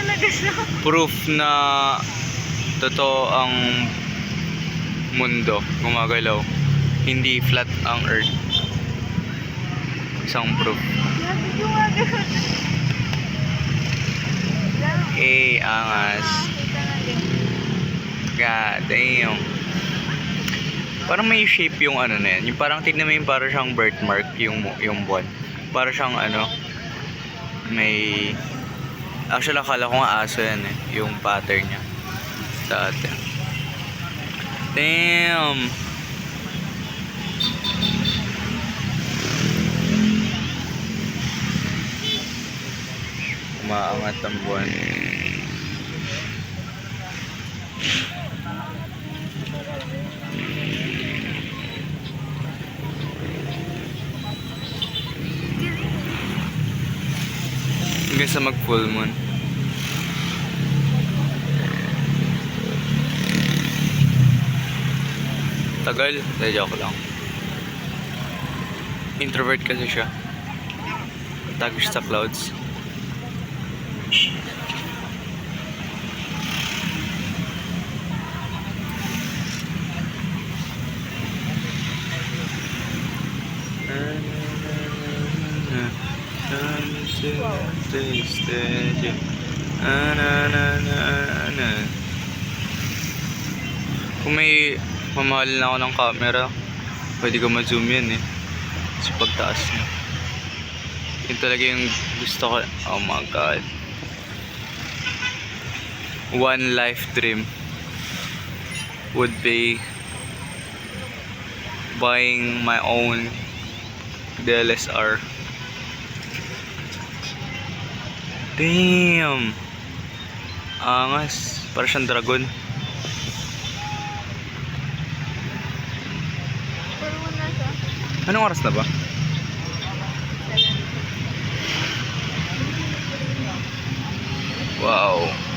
talaga siya. proof na totoo ang mundo gumagalaw. Hindi flat ang earth. Isang proof. Eh, angas. God damn. Parang may shape yung ano na yan. Yung parang tignan mo yung parang siyang birthmark yung, yung buwan. Parang siyang ano, may... Actually, akala ko nga aso yan eh. Yung pattern niya. Dati. Damn! Umaangat ang buwan. Hanggang sa mag full moon. Tagal. Hindi, joke lang. Introvert kasi siya. Tago siya sa clouds. Kung may mamahal na ako ng camera, pwede ko ma-zoom yan eh. Sa pagtaas niya. Yun talaga yung gusto ko. Oh my god. One life dream would be buying my own DLSR. Damn! Angas. Para siyang dragon. Anong oras na ba? Wow.